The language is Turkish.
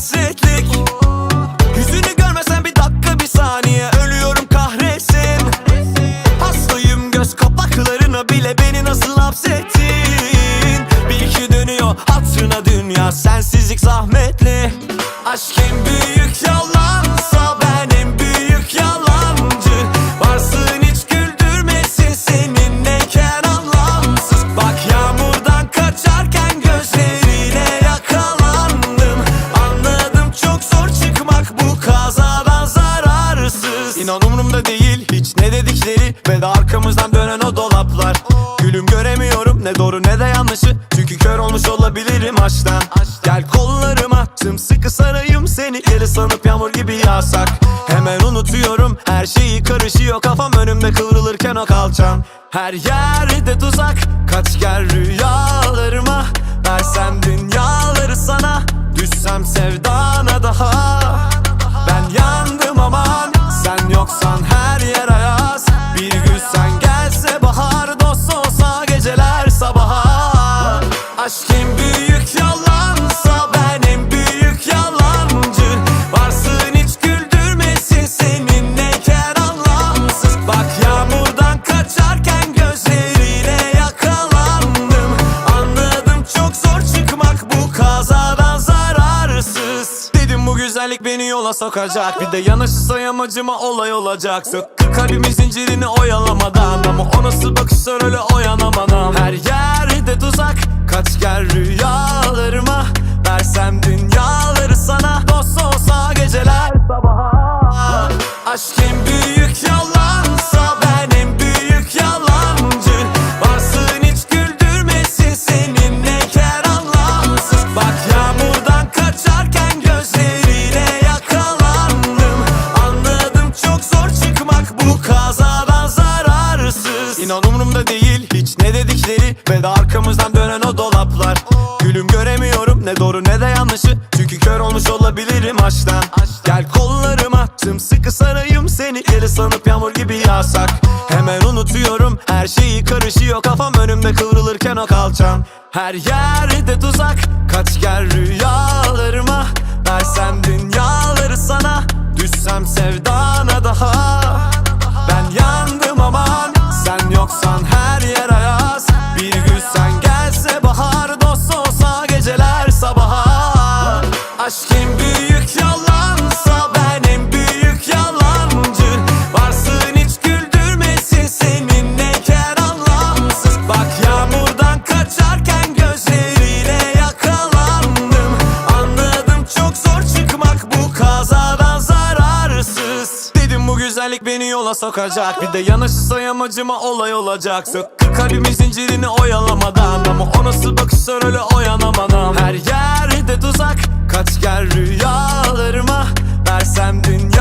hasretlik. Yüzünü görmesen bir dakika bir saniye. Ölüyorum kahretsin. Hastayım göz kapaklarına bile Beni nasıl hapsettin? Bil ki dönüyor hatırına dünya Sensizlik zahmetli. Aşk büyük yalan Ve de arkamızdan dönen o dolaplar. Gülüm göremiyorum ne doğru ne de yanlışı. Çünkü kör olmuş olabilirim aşktan Gel kollarıma sımsıkı sarayım seni. Geri sanıp yağmur gibi yağsak. Hemen unutuyorum her şeyi karışıyor Kafam. Önümde kıvrılırken o kalçam Her yerde tuzak Kaç gel rüyalarıma. Versem dünyaları sana Düşsem sevdana daha. Ben yandım aman Sen yoksan Güzellik beni yola sokacak. Bir de yanaşırsa yamacıma olay olacak. Söktü kalbimin zincirini oyalamadan. Ama o nasıl bakışlar öyle oyanamadan. Her yerde tuzak Kaç gel rüyalarıma. Versem dünyaları sana. Dost olsa geceler sabaha. Aşk en İnan umurumda değil hiç ne dedikleri Ve de arkamızdan dönen o dolaplar. Gülüm göremiyorum ne doğru ne de yanlışı Çünkü kör olmuş olabilirim aşktan Gel kollarıma sımsıkı sarayım seni Geri sanıp yağmur gibi yağsak. Hemen unutuyorum her şeyi karışıyor Kafam önümde kıvrılırken o kalçam Her yerde tuzak Kaç gel yola sokacak. Bir de yanaşırsa yamacıma olay olacak. Sök kalbimin zincirini oyalamadan. Ama o nasıl bakışlar öyle oyanamadan Her yerde tuzak. Kaç gel rüyalarıma Versem dünya